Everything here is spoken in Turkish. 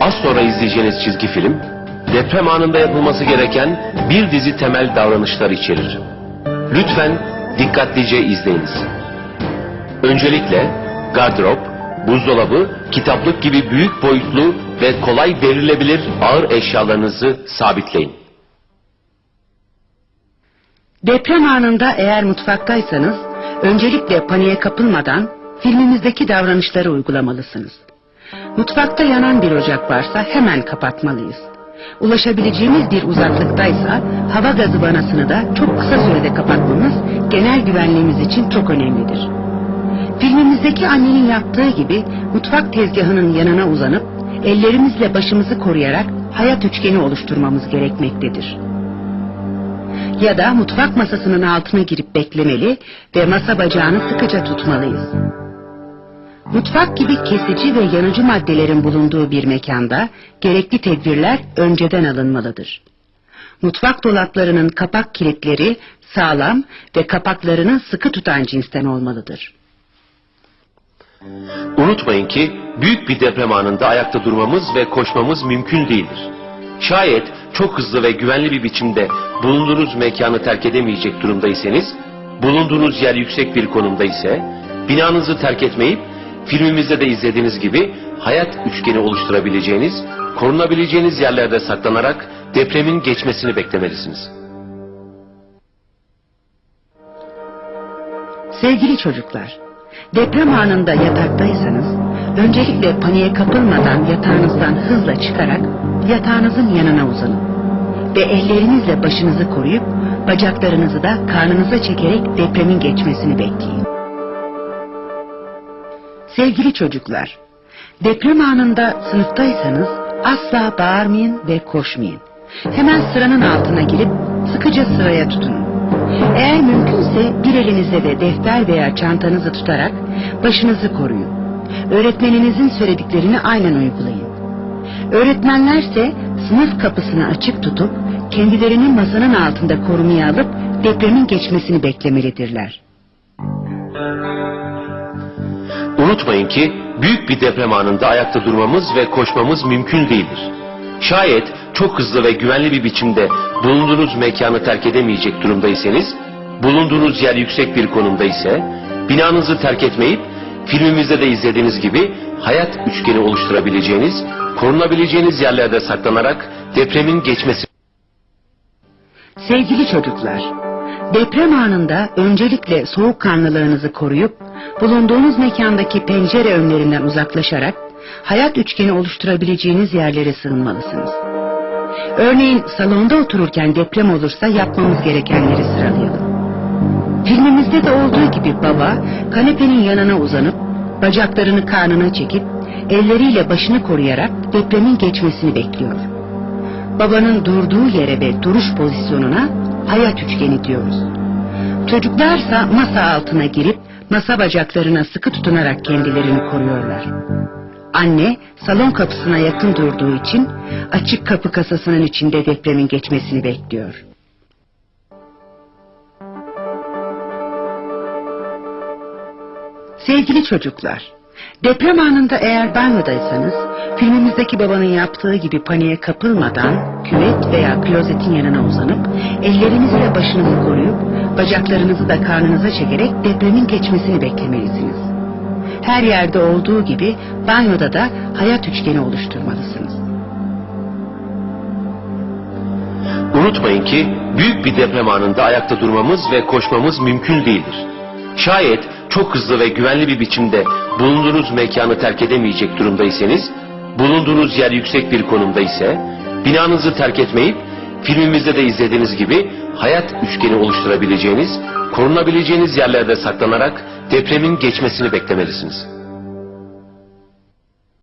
Az sonra izleyeceğiniz çizgi film, deprem anında yapılması gereken bir dizi temel davranışlar içerir. Lütfen dikkatlice izleyiniz. Öncelikle gardırop, buzdolabı, kitaplık gibi büyük boyutlu ve kolay verilebilir ağır eşyalarınızı sabitleyin. Deprem anında eğer mutfaktaysanız öncelikle paniğe kapılmadan filmimizdeki davranışları uygulamalısınız. Mutfakta yanan bir ocak varsa hemen kapatmalıyız. Ulaşabileceğimiz bir uzaklıktaysa hava gazı vanasını da çok kısa sürede kapatmamız genel güvenliğimiz için çok önemlidir. Filmimizdeki annenin yaptığı gibi mutfak tezgahının yanına uzanıp ellerimizle başımızı koruyarak hayat üçgeni oluşturmamız gerekmektedir ya da mutfak masasının altına girip beklemeli ve masa bacağını sıkıca tutmalıyız. Mutfak gibi kesici ve yanıcı maddelerin bulunduğu bir mekanda gerekli tedbirler önceden alınmalıdır. Mutfak dolaplarının kapak kilitleri sağlam ve kapaklarını sıkı tutan cinsten olmalıdır. Unutmayın ki büyük bir deprem anında ayakta durmamız ve koşmamız mümkün değildir. Şayet çok hızlı ve güvenli bir biçimde bulunduğunuz mekanı terk edemeyecek durumdaysanız, bulunduğunuz yer yüksek bir konumda ise, binanızı terk etmeyip filmimizde de izlediğiniz gibi hayat üçgeni oluşturabileceğiniz, korunabileceğiniz yerlerde saklanarak depremin geçmesini beklemelisiniz. Sevgili çocuklar, deprem anında yataktaysanız öncelikle paniğe kapılmadan yatağınızdan hızla çıkarak yatağınızın yanına uzanın ve ellerinizle başınızı koruyup bacaklarınızı da karnınıza çekerek depremin geçmesini bekleyin. Sevgili çocuklar, deprem anında sınıftaysanız asla bağırmayın ve koşmayın. Hemen sıranın altına girip sıkıca sıraya tutunun. Eğer mümkünse bir elinize de defter veya çantanızı tutarak başınızı koruyun. Öğretmeninizin söylediklerini aynen uygulayın. Öğretmenlerse sınıf kapısını açık tutup kendilerini masanın altında korumaya alıp depremin geçmesini beklemelidirler. Unutmayın ki büyük bir deprem anında ayakta durmamız ve koşmamız mümkün değildir. Şayet çok hızlı ve güvenli bir biçimde bulunduğunuz mekanı terk edemeyecek durumdaysanız, bulunduğunuz yer yüksek bir konumda ise, binanızı terk etmeyip filmimizde de izlediğiniz gibi hayat üçgeni oluşturabileceğiniz, korunabileceğiniz yerlerde saklanarak depremin geçmesi Sevgili çocuklar, deprem anında öncelikle soğukkanlılığınızı koruyup bulunduğunuz mekandaki pencere önlerinden uzaklaşarak hayat üçgeni oluşturabileceğiniz yerlere sığınmalısınız. Örneğin salonda otururken deprem olursa yapmamız gerekenleri sıralayalım. Filmimizde de olduğu gibi baba kanepenin yanına uzanıp bacaklarını karnına çekip elleriyle başını koruyarak depremin geçmesini bekliyor. Babanın durduğu yere ve duruş pozisyonuna hayat üçgeni diyoruz. Çocuklarsa masa altına girip masa bacaklarına sıkı tutunarak kendilerini koruyorlar. Anne salon kapısına yakın durduğu için açık kapı kasasının içinde depremin geçmesini bekliyor. Sevgili çocuklar, deprem anında eğer banyodaysanız, filmimizdeki babanın yaptığı gibi paniğe kapılmadan küvet veya klozetin yanına uzanıp, ellerinizle başınızı koruyup, bacaklarınızı da karnınıza çekerek depremin geçmesini beklemelisiniz. Her yerde olduğu gibi banyoda da hayat üçgeni oluşturmalısınız. Unutmayın ki büyük bir deprem anında ayakta durmamız ve koşmamız mümkün değildir. Şayet çok hızlı ve güvenli bir biçimde bulunduğunuz mekanı terk edemeyecek durumdaysanız, bulunduğunuz yer yüksek bir konumda ise, binanızı terk etmeyip filmimizde de izlediğiniz gibi hayat üçgeni oluşturabileceğiniz, korunabileceğiniz yerlerde saklanarak depremin geçmesini beklemelisiniz.